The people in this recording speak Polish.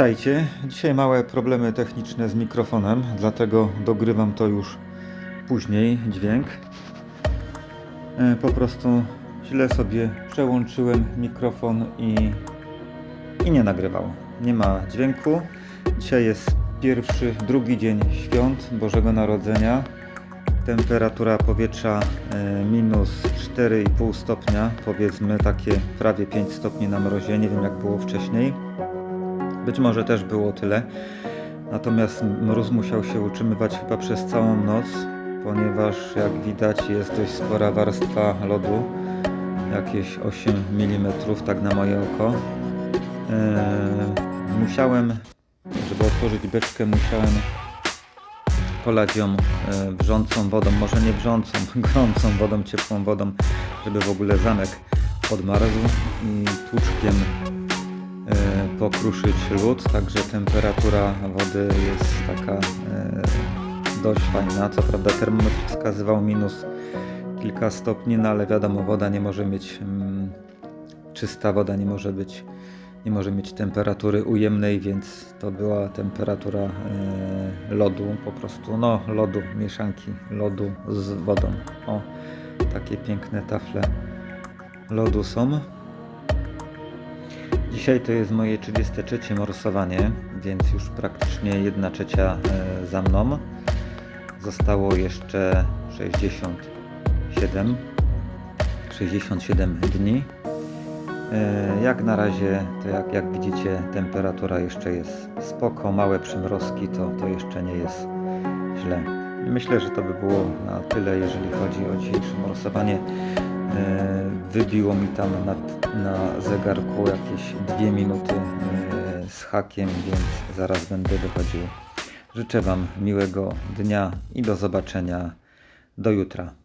Witajcie. Dzisiaj małe problemy techniczne z mikrofonem, dlatego dogrywam to już później dźwięk. E, Po prostu źle sobie przełączyłem mikrofon i, i nie nagrywał. Nie ma dźwięku. Dzisiaj jest pierwszy, drugi dzień świąt Bożego Narodzenia. Temperatura powietrza e, minus 4,5 stopnia, powiedzmy takie prawie 5 stopni na mrozie. Nie wiem jak było wcześniej. Być może też było tyle. Natomiast mróz musiał się utrzymywać chyba przez całą noc, ponieważ jak widać jest dość spora warstwa lodu, jakieś 8 mm, tak na moje oko. Eee, musiałem, żeby otworzyć beczkę, musiałem polać ją e, wrzącą wodą, może nie wrzącą, gorącą wodą, ciepłą wodą, żeby w ogóle zamek odmarzł i tłuczkiem pokruszyć lód, także temperatura wody jest taka e, dość fajna. Co prawda termometr wskazywał minus kilka stopni, no ale wiadomo, woda nie może mieć, mm, czysta woda nie może być, nie może mieć temperatury ujemnej, więc to była temperatura e, lodu po prostu, no lodu, mieszanki lodu z wodą. O, takie piękne tafle lodu są. Dzisiaj to jest moje 33 morsowanie, więc już praktycznie 1 trzecia e, za mną. Zostało jeszcze 67, 67 dni. E, Jak na razie, to jak, jak widzicie, temperatura jeszcze jest spoko, małe przymrozki, to, to jeszcze nie jest źle. Myślę, że to by było na tyle, jeżeli chodzi o dzisiejsze morsowanie. E, Wybiło mi tam na, na zegarku jakieś dwie minuty e, z hakiem, więc zaraz będę wychodził. Życzę Wam miłego dnia i do zobaczenia do jutra.